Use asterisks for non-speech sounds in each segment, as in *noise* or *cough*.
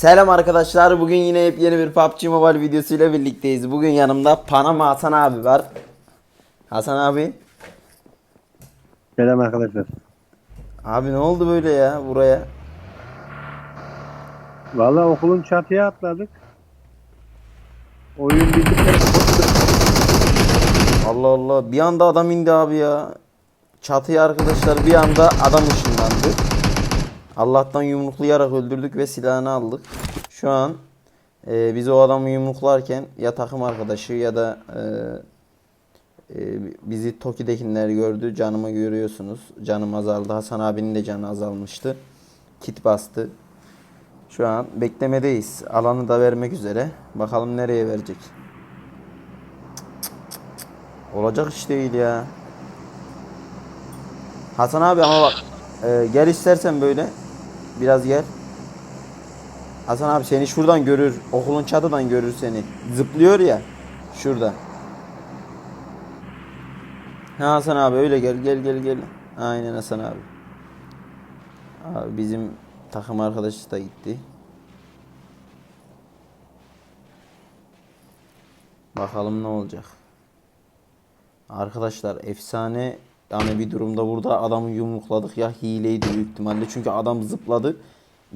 Selam arkadaşlar. Bugün yine yepyeni bir PUBG Mobile videosuyla birlikteyiz. Bugün yanımda Panama Hasan abi var. Hasan abi. Selam arkadaşlar. Abi ne oldu böyle ya buraya? Vallahi okulun çatıya atladık. Oyun bitti. Allah Allah. Bir anda adam indi abi ya. Çatıya arkadaşlar bir anda adam ışınlandı. Allah'tan yumruklayarak öldürdük ve silahını aldık. Şu an e, biz o adamı yumruklarken ya takım arkadaşı ya da e, e, bizi Toki'dekiler gördü. Canımı görüyorsunuz. Canım azaldı. Hasan abinin de canı azalmıştı. Kit bastı. Şu an beklemedeyiz. Alanı da vermek üzere. Bakalım nereye verecek. Olacak iş değil ya. Hasan abi ama bak e, gel istersen böyle biraz gel. Hasan abi seni şuradan görür. Okulun çatıdan görür seni. Zıplıyor ya. Şurada. Ha Hasan abi öyle gel gel gel gel. Aynen Hasan abi. Abi bizim takım arkadaşı da gitti. Bakalım ne olacak. Arkadaşlar efsane yani bir durumda burada adamı yumrukladık ya hileydi büyük ihtimalle. Çünkü adam zıpladı.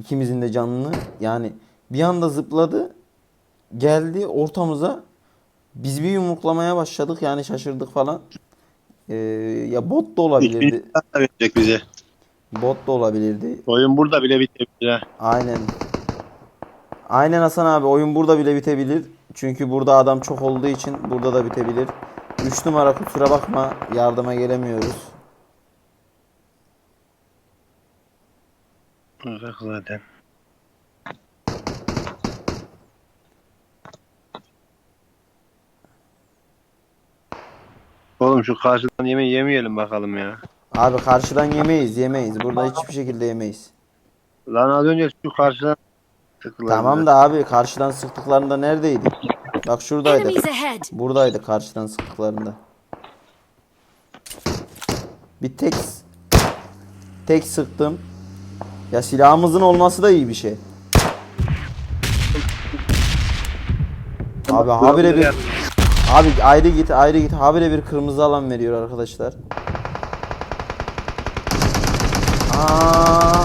İkimizin de canını yani bir anda zıpladı. Geldi ortamıza. Biz bir yumruklamaya başladık yani şaşırdık falan. Ee, ya bot da olabilirdi. Verecek bize. Bot da olabilirdi. Oyun burada bile bitebilir ha. Aynen. Aynen Hasan abi oyun burada bile bitebilir. Çünkü burada adam çok olduğu için burada da bitebilir. 3 numara kusura bakma yardıma gelemiyoruz. Bak zaten. Oğlum şu karşıdan yemeği yemeyelim bakalım ya. Abi karşıdan yemeyiz yemeyiz. Burada hiçbir şekilde yemeyiz. Lan az önce şu karşıdan tıkılan. Tamam da abi karşıdan sıktıklarında neredeydi? Bak şuradaydı. Buradaydı karşıdan sıktıklarında. Bir tek tek sıktım. Ya silahımızın olması da iyi bir şey. Abi habire bir Abi ayrı git ayrı git habire bir kırmızı alan veriyor arkadaşlar. Aa,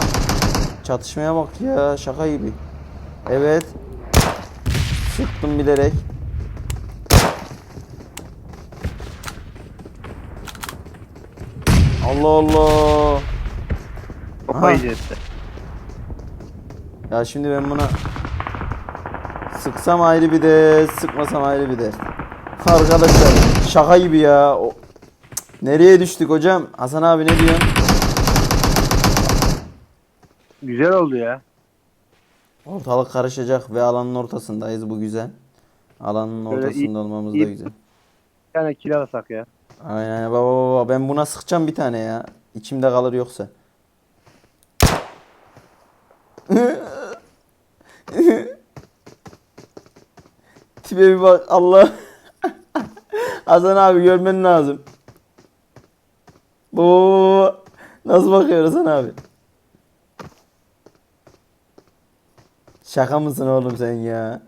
çatışmaya bak ya şaka gibi. Evet. Sıktım bilerek. Allah Allah. Kafa Aha. yiyeceğiz. Ya şimdi ben buna sıksam ayrı bir de sıkmasam ayrı bir de. Arkadaşlar şaka gibi ya. O- Nereye düştük hocam? Hasan abi ne diyorsun? Güzel oldu ya. Ortalık karışacak ve alanın ortasındayız bu güzel. Alanın Böyle ortasında iyi- olmamız da iyi- güzel. Kill alsak ya. Aynen baba baba ben buna sıkacağım bir tane ya. İçimde kalır yoksa. *laughs* Tipe bir bak Allah. *laughs* Hasan abi görmen lazım. Bu nasıl bakıyor Hasan abi? Şaka mısın oğlum sen ya?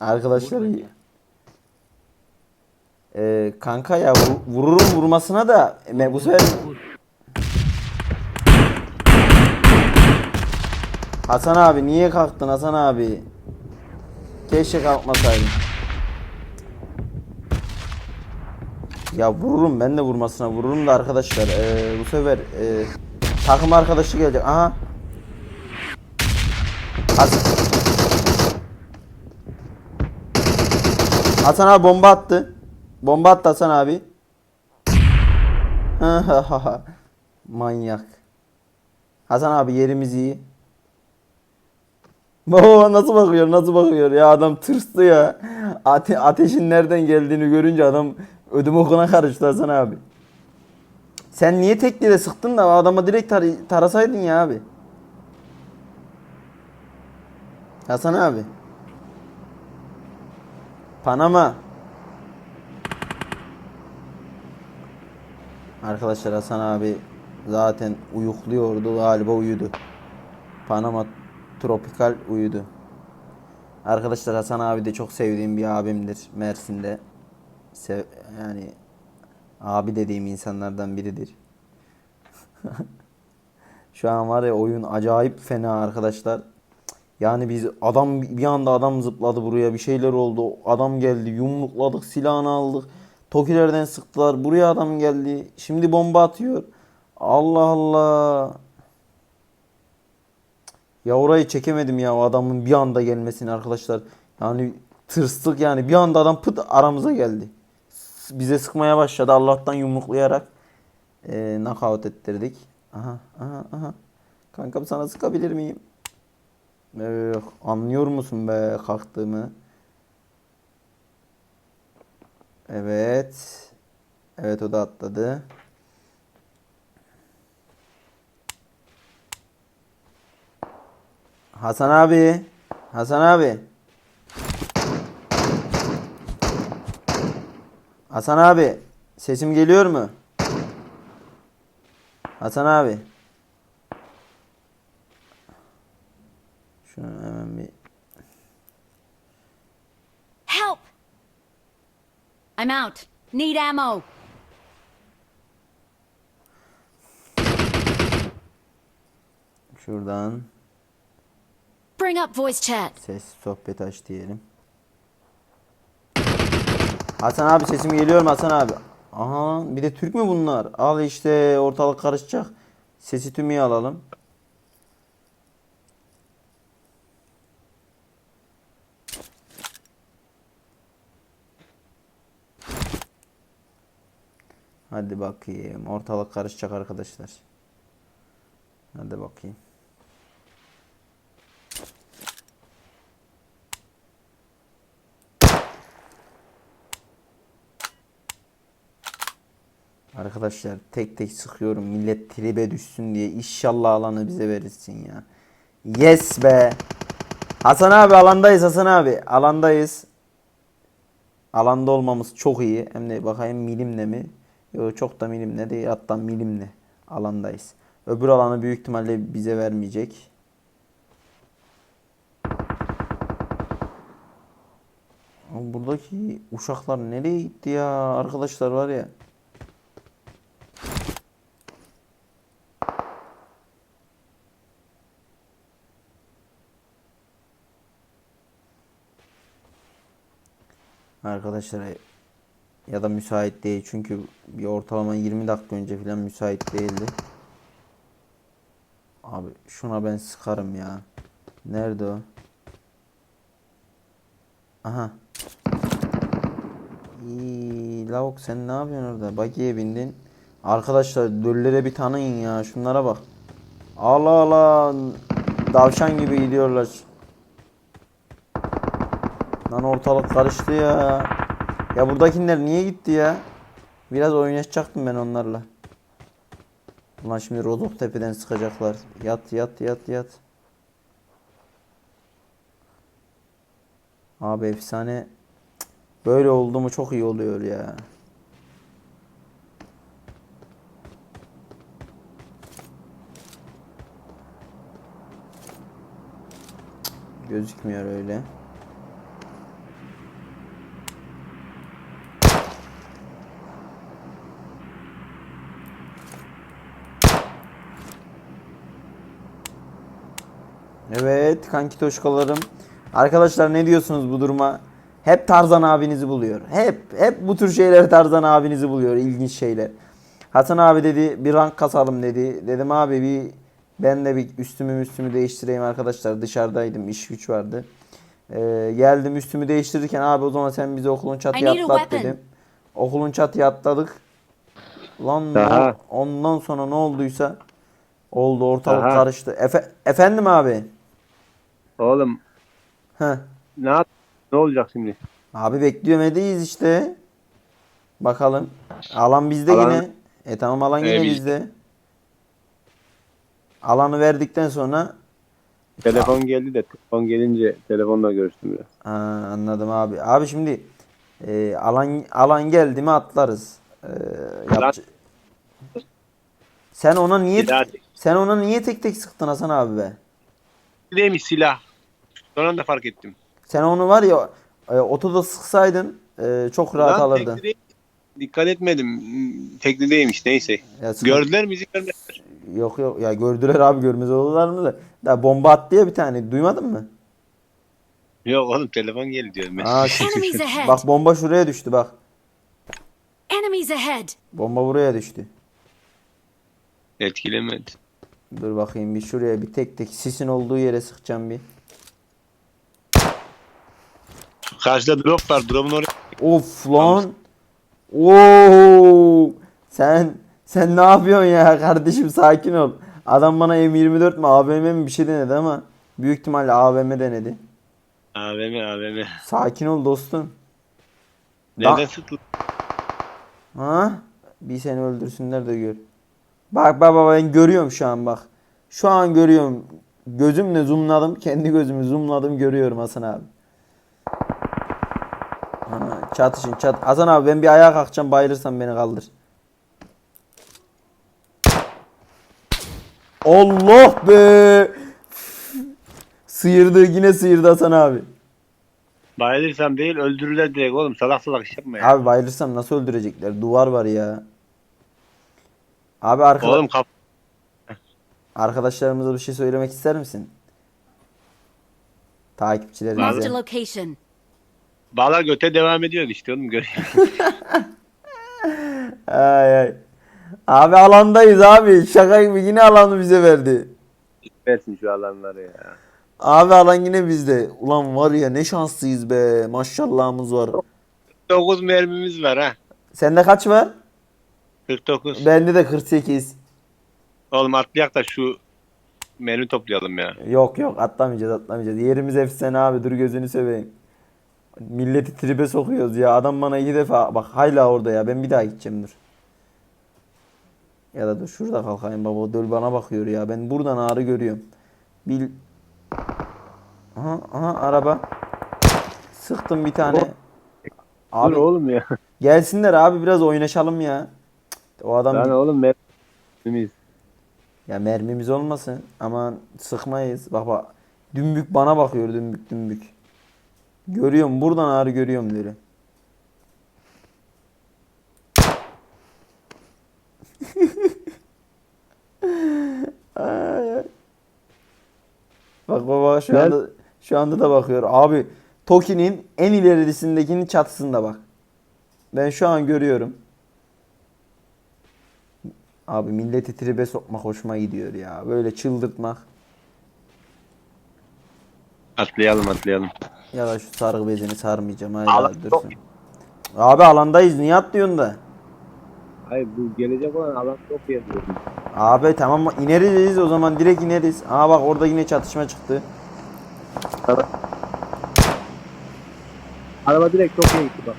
Arkadaşlar Ee, kanka ya vu- vururum vurmasına da me- bu sefer Hasan abi niye kalktın Hasan abi? Keşke kalkmasaydın. Ya vururum ben de vurmasına vururum da arkadaşlar ee, bu sefer ee, takım arkadaşı gelecek. Aha. Hasan, Hasan abi bomba attı. Bomba attı Hasan abi. *laughs* Manyak. Hasan abi yerimiz iyi. *laughs* Baba nasıl bakıyor nasıl bakıyor ya adam tırstı ya. Ate ateşin nereden geldiğini görünce adam ödüm okuna karıştı Hasan abi. Sen niye tekliyle sıktın da adama direkt tar- tarasaydın ya abi. Hasan abi. Panama. Arkadaşlar Hasan abi zaten uyukluyordu galiba uyudu. Panama Tropikal uyudu. Arkadaşlar Hasan abi de çok sevdiğim bir abimdir Mersin'de. Sev, yani abi dediğim insanlardan biridir. *laughs* Şu an var ya oyun acayip fena arkadaşlar. Yani biz adam bir anda adam zıpladı buraya bir şeyler oldu. Adam geldi yumrukladık silahını aldık. Tokilerden sıktılar. Buraya adam geldi. Şimdi bomba atıyor. Allah Allah. Ya orayı çekemedim ya o adamın bir anda gelmesini arkadaşlar. Yani tırstık yani bir anda adam pıt aramıza geldi. Bize sıkmaya başladı Allah'tan yumruklayarak e, knockout ettirdik. Aha aha aha. Kankam sana sıkabilir miyim? Ee, anlıyor musun be kalktığımı? Evet. Evet o da atladı. Hasan abi. Hasan abi. Hasan abi. Sesim geliyor mu? Hasan abi. Şunu hemen bir Help! I'm out. Need ammo. şuradan Bring up voice chat. ses sohbet aç diyelim. Hasan abi sesim geliyor mu Hasan abi? Aha bir de Türk mü bunlar? Al işte ortalık karışacak. Sesi tümü alalım. Hadi bakayım. Ortalık karışacak arkadaşlar. Hadi bakayım. Arkadaşlar tek tek sıkıyorum. Millet tribe düşsün diye. İnşallah alanı bize verirsin ya. Yes be. Hasan abi alandayız Hasan abi. Alandayız. Alanda olmamız çok iyi. Hem de bakayım milimle mi? Yok çok da milimle değil. Hatta milimle. Alandayız. Öbür alanı büyük ihtimalle bize vermeyecek. Buradaki uşaklar nereye gitti ya? Arkadaşlar var ya. Arkadaşlar ya da müsait değil çünkü bir ortalama 20 dakika önce falan müsait değildi. Abi şuna ben sıkarım ya. Nerede o? Aha. İyi, sen ne yapıyorsun orada? Bagiye bindin. Arkadaşlar döllere bir tanıyın ya. Şunlara bak. Allah Allah. Davşan gibi gidiyorlar. Lan ortalık karıştı ya. Ya buradakiler niye gitti ya? Biraz oynaşacaktım ben onlarla. Ulan şimdi Rozok tepeden sıkacaklar. Yat yat yat yat. Abi efsane. Böyle oldu mu çok iyi oluyor ya. Gözükmüyor öyle. Evet kanki toşkalarım. Arkadaşlar ne diyorsunuz bu duruma? Hep Tarzan abinizi buluyor. Hep hep bu tür şeyler Tarzan abinizi buluyor. İlginç şeyler. Hasan abi dedi bir rank kasalım dedi. Dedim abi bir ben de bir üstümü üstümü değiştireyim arkadaşlar. Dışarıdaydım iş güç vardı. Ee, geldim üstümü değiştirirken abi o zaman sen bize okulun çatıya atlat dedim. Okulun çatıya atladık. Lan Aha. ondan sonra ne olduysa oldu ortalık Aha. karıştı. Efe- efendim abi. Oğlum Heh. ne yap? Ne olacak şimdi? Abi bekliyorum edeyiz işte. Bakalım. Alan bizde Alan- yine. E tamam alan yine E, biz- bizde. Alanı verdikten sonra Telefon geldi de telefon gelince telefonla görüştüm biraz. ha, anladım abi. Abi şimdi e, alan alan geldi mi atlarız. E, yapacak- Sen ona niye sen ona niye tek tek sıktın Hasan abi be? değilmiş silah. Son anda fark ettim. Sen onu var ya e, otoda sıksaydın e, çok rahat Lan alırdın. tekli değil. Dikkat etmedim. Tekli değilmiş neyse. Ya sıkıntı- Gördüler mi bizi görmediler. Yok yok ya gördüler abi görmez olurlar mı da. Da bomba attı ya bir tane. Duymadın mı? Yok oğlum telefon geldi diyorum ben. Aa, şu- *laughs* Enemies *laughs* ahead. bak bomba şuraya düştü bak. Enemies ahead. Bomba buraya düştü. Etkilemedi. Dur bakayım bir şuraya bir tek tek sisin olduğu yere sıkacağım bir. Karşıda drop var. Drop'un oraya. Of lan. Oo! Sen sen ne yapıyorsun ya kardeşim sakin ol. Adam bana M24 mi AVM mi bir şey denedi ama büyük ihtimalle AVM denedi. AVM AVM. Sakin ol dostum. Nereden sıktın? Ha? Bir seni öldürsünler de gör. Bak bak bak ben görüyorum şu an bak. Şu an görüyorum. Gözümle zoomladım. Kendi gözümü zoomladım görüyorum Hasan abi. Çatışın çat. Hasan abi ben bir ayağa kalkacağım bayılırsan beni kaldır. Allah be. Sıyırdı yine sıyırdı Hasan abi. Bayılırsam değil öldürürler direkt oğlum. Salak salak iş yapma ya. Abi bayılırsam nasıl öldürecekler? Duvar var ya. Abi arkada Oğlum kap arkadaşlarımıza bir şey söylemek ister misin? Marked Takipçilerimize. location. Bağlar göte devam ediyor işte oğlum görüyor. *laughs* Ay ay. Abi alandayız abi. Şaka gibi yine alanı bize verdi. Versin şu alanları ya. Abi alan yine bizde. Ulan var ya ne şanslıyız be. Maşallahımız var. 9 mermimiz var ha. Sende kaç var? 49. Bende de 48. Oğlum atlayak da şu mermi toplayalım ya. Yok yok atlamayacağız atlamayacağız. Yerimiz efsane abi dur gözünü seveyim. Milleti tribe sokuyoruz ya. Adam bana iki defa bak hala orada ya. Ben bir daha gideceğim dur. Ya da dur şurada kalkayım baba. O döl bana bakıyor ya. Ben buradan ağrı görüyorum. Bil. Aha aha araba. Sıktım bir tane. Abi Dur oğlum ya. gelsinler abi biraz oynaşalım ya. O adam Lan oğlum mermimiz. ya mermimiz olmasın ama sıkmayız. Bak bak. Dümbük bana bakıyor dümbük dümbük. Görüyorum buradan ağrı görüyorum ay. *laughs* Bak baba şu anda şu anda da bakıyor. Abi Toki'nin en ilerisindekinin çatısında bak. Ben şu an görüyorum. Abi milleti tribe sokmak hoşuma gidiyor ya. Böyle çıldırtmak. Atlayalım atlayalım. Ya şu sargı bezini sarmayacağım. Hayır Alan dursun. çok- Abi alandayız. Niye atlıyorsun da? Hayır bu gelecek olan alan çok yazıyor. Abi tamam ineriz o zaman direkt ineriz. Aa bak orada yine çatışma çıktı. Araba direkt çok iyi gitti bak.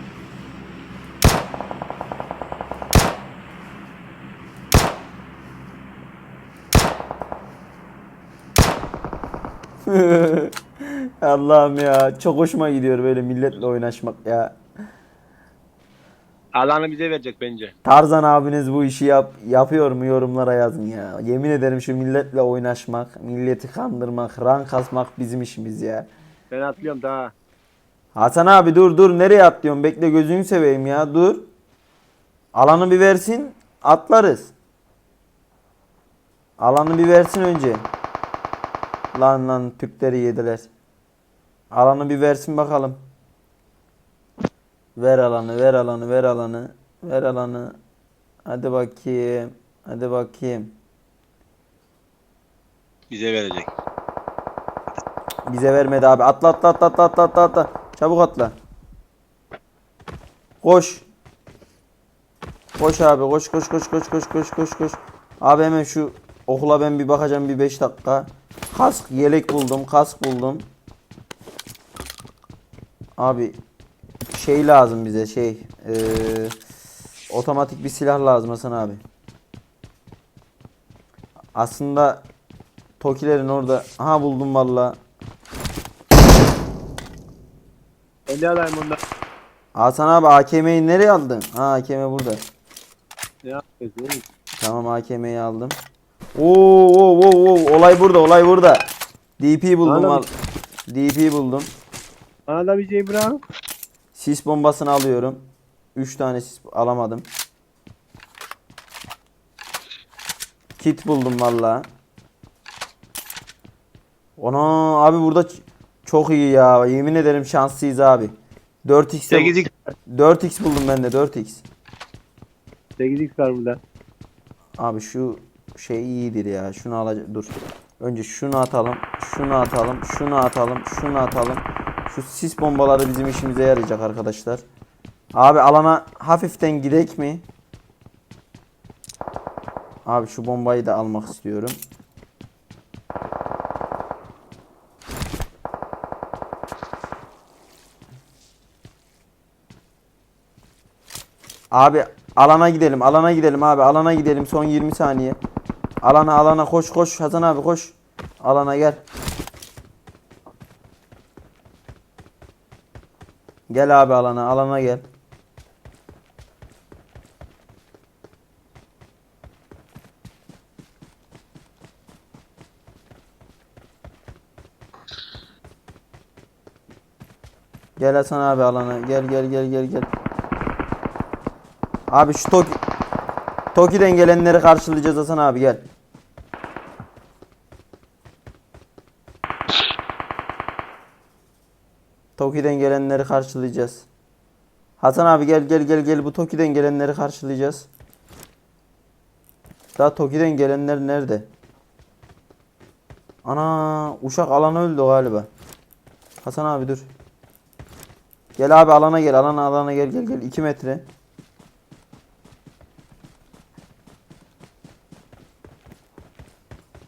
Allah'ım ya çok hoşuma gidiyor böyle milletle oynaşmak ya. Alanı bize verecek bence. Tarzan abiniz bu işi yap yapıyor mu yorumlara yazın ya. Yemin ederim şu milletle oynaşmak, milleti kandırmak, rank kasmak bizim işimiz ya. Ben atlıyorum daha. Hasan abi dur dur nereye atlıyorsun? Bekle gözünü seveyim ya dur. Alanı bir versin atlarız. Alanı bir versin önce. Lan lan Türkleri yediler. Alanı bir versin bakalım. Ver alanı, ver alanı, ver alanı. Ver alanı. Hadi bakayım. Hadi bakayım. Bize verecek. Bize vermedi abi. Atla atla atla atla atla atla. atla. Çabuk atla. Koş. Koş abi. Koş koş koş koş koş koş koş koş. Abi hemen şu okula ben bir bakacağım bir 5 dakika. Kask yelek buldum. Kask buldum. Abi şey lazım bize şey eee, otomatik bir silah lazım Hasan abi. Aslında Tokilerin orada. Aha buldum valla. De alayım bundan. Hasan abi AKM'yi nereye aldın? Ha AKM burada. Ne yapıyorsun oğlum? Tamam AKM'yi aldım. Oo, oo, oo, oo, olay burada, olay burada. DP buldum al. DP buldum. Bana da bir şey bırak. Sis bombasını alıyorum. 3 tane sis alamadım. Kit buldum valla. Ona abi burada çok iyi ya. Yemin ederim şanslıyız abi. 4x 8x 4x buldum ben de 4x. 8x var burada. Abi şu şey iyidir ya. Şunu alacak. Dur. Önce şunu atalım. Şunu atalım. Şunu atalım. Şunu atalım. Şu sis bombaları bizim işimize yarayacak arkadaşlar. Abi alana hafiften gidek mi? Abi şu bombayı da almak istiyorum. Abi alana gidelim. Alana gidelim abi. Alana gidelim. Son 20 saniye. Alana alana koş koş. Hasan abi koş. Alana gel. Gel abi alana. Alana gel. Gel Hasan abi alana. Gel gel gel gel gel. Abi şu Toki Toki'den gelenleri karşılayacağız Hasan abi gel. Toki'den gelenleri karşılayacağız. Hasan abi gel gel gel gel bu Toki'den gelenleri karşılayacağız. Daha Toki'den gelenler nerede? Ana uşak alana öldü galiba. Hasan abi dur. Gel abi alana gel alana alana gel gel gel 2 metre.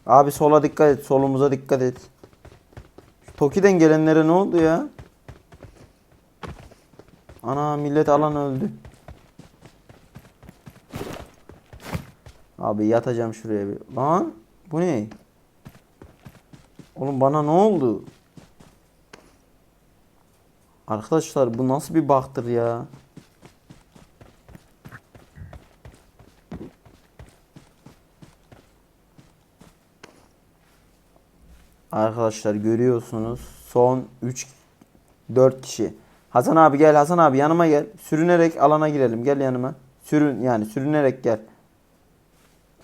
Abi sola dikkat et solumuza dikkat et. Toki'den gelenlere ne oldu ya? Ana millet alan öldü. Abi yatacağım şuraya bir. Lan bu ne? Oğlum bana ne oldu? Arkadaşlar bu nasıl bir baktır ya? Arkadaşlar görüyorsunuz son 3 4 kişi. Hasan abi gel Hasan abi yanıma gel. Sürünerek alana girelim. Gel yanıma. Sürün yani sürünerek gel.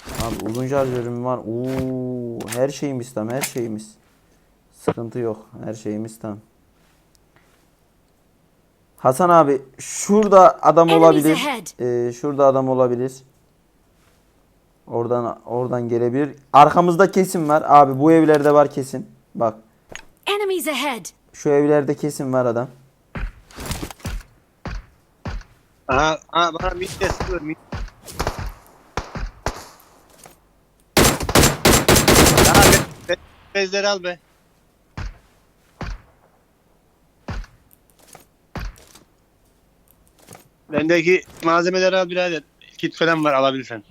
Abi uzun şarjörüm var. Oo, her şeyimiz tam, her şeyimiz. Sıkıntı yok. Her şeyimiz tam. Hasan abi şurada adam olabilir. Ee, şurada adam olabilir. Oradan oradan gelebilir. Arkamızda kesin var. Abi bu evlerde var kesin. Bak şu evlerde kesin var adam. Aha, aha bana bir de sıkıyor. mid- Aha be, be, bezleri al be. Bendeki malzemeleri al birader. Kit falan var alabilirsen.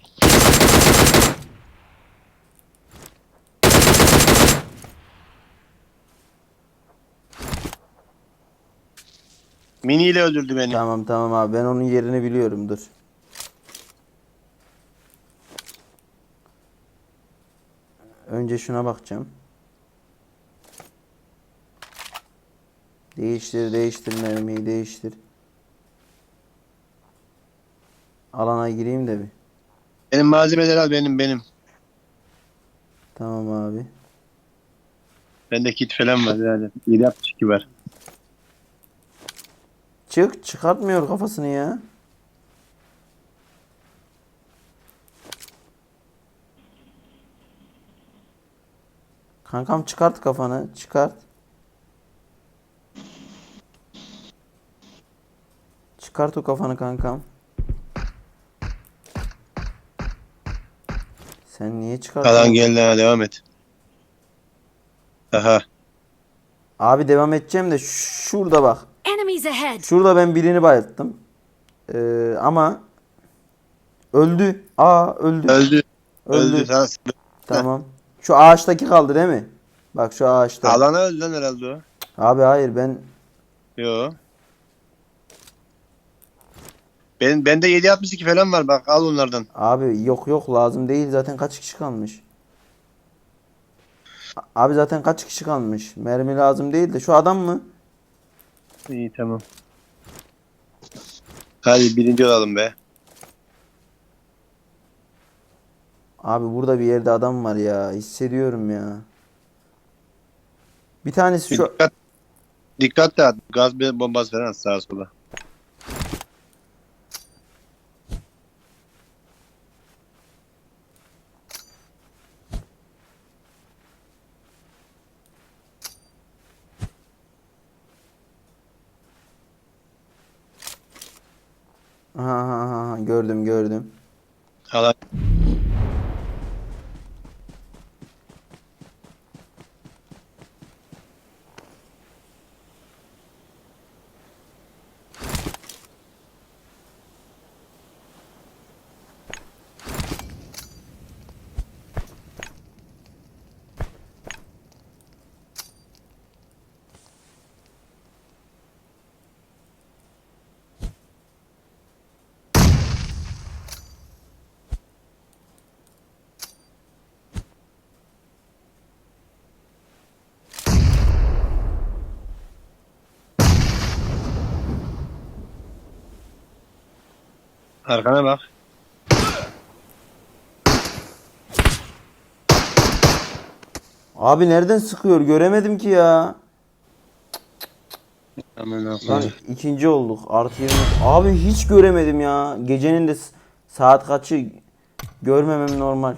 Mini ile öldürdü beni. Tamam tamam abi ben onun yerini biliyorum dur. Önce şuna bakacağım. Değiştir değiştir mermiyi değiştir. Alana gireyim de bir. Benim malzemeleri al benim benim. Tamam abi. Bende kit falan var birader. 762 var. Çık çıkartmıyor kafasını ya. Kankam çıkart kafanı çıkart. Çıkart o kafanı kankam. Sen niye Alan çıkartıyorsun? geldi ha devam et. Aha. Abi devam edeceğim de şurada bak. Enemies ahead! Şurada ben birini bayılttım. Ee, ama öldü. Aa öldü. Öldü. Öldü. Öldü. Tamam. Şu ağaçtaki kaldı değil mi? Bak şu ağaçta. Alana öldü lan herhalde o. Abi hayır ben Yo. Ben bende 762 falan var bak al onlardan. Abi yok yok lazım değil zaten kaç kişi kalmış? Abi zaten kaç kişi kalmış? Mermi lazım değil de şu adam mı? İyi tamam. Hadi birinci olalım be. Abi burada bir yerde adam var ya. Hissediyorum ya. Bir tanesi şu Dikkat. Dikkat de at. Gaz bombası falan sağa sola. ha, ha, ha, ha, gördüm gördüm. Al. Arkana bak. Abi nereden sıkıyor? Göremedim ki ya. Aman Lan Allah'ım. ikinci olduk. Artı 20. Abi hiç göremedim ya. Gecenin de s- saat kaçı görmemem normal.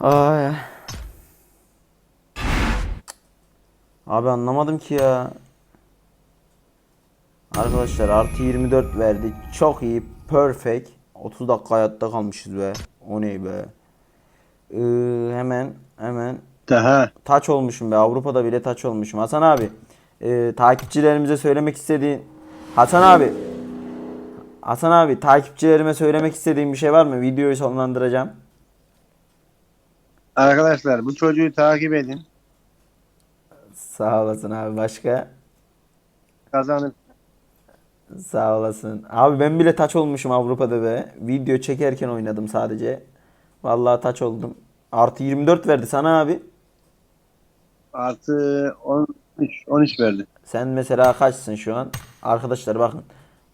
Ay. Abi anlamadım ki ya. Arkadaşlar artı 24 verdi. Çok iyi. Perfect. 30 dakika hayatta kalmışız be. O ne be. Ee, hemen hemen Daha. Taç olmuşum be. Avrupa'da bile taç olmuşum. Hasan abi. e, takipçilerimize söylemek istediğin... Hasan abi. Hasan abi takipçilerime söylemek istediğin bir şey var mı? Videoyu sonlandıracağım. Arkadaşlar bu çocuğu takip edin. Sağ olasın abi. Başka? Kazanır. Sağ olasın. Abi ben bile taç olmuşum Avrupa'da be. Video çekerken oynadım sadece. Vallahi taç oldum. Artı 24 verdi sana abi. Artı 13, 13 verdi. Sen mesela kaçsın şu an? Arkadaşlar bakın.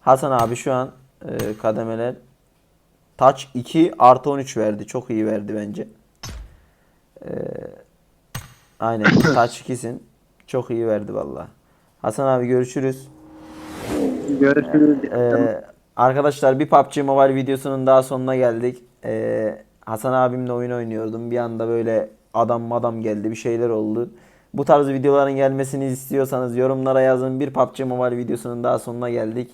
Hasan abi şu an e, kademeler Taç 2 artı 13 verdi. Çok iyi verdi bence. E, aynen. Taç 2'sin. Çok iyi verdi valla. Hasan abi görüşürüz. Görüşürüz. E, arkadaşlar bir PUBG Mobile videosunun daha sonuna geldik. E, Hasan abimle oyun oynuyordum. Bir anda böyle adam madam geldi. Bir şeyler oldu. Bu tarz videoların gelmesini istiyorsanız yorumlara yazın. Bir PUBG Mobile videosunun daha sonuna geldik.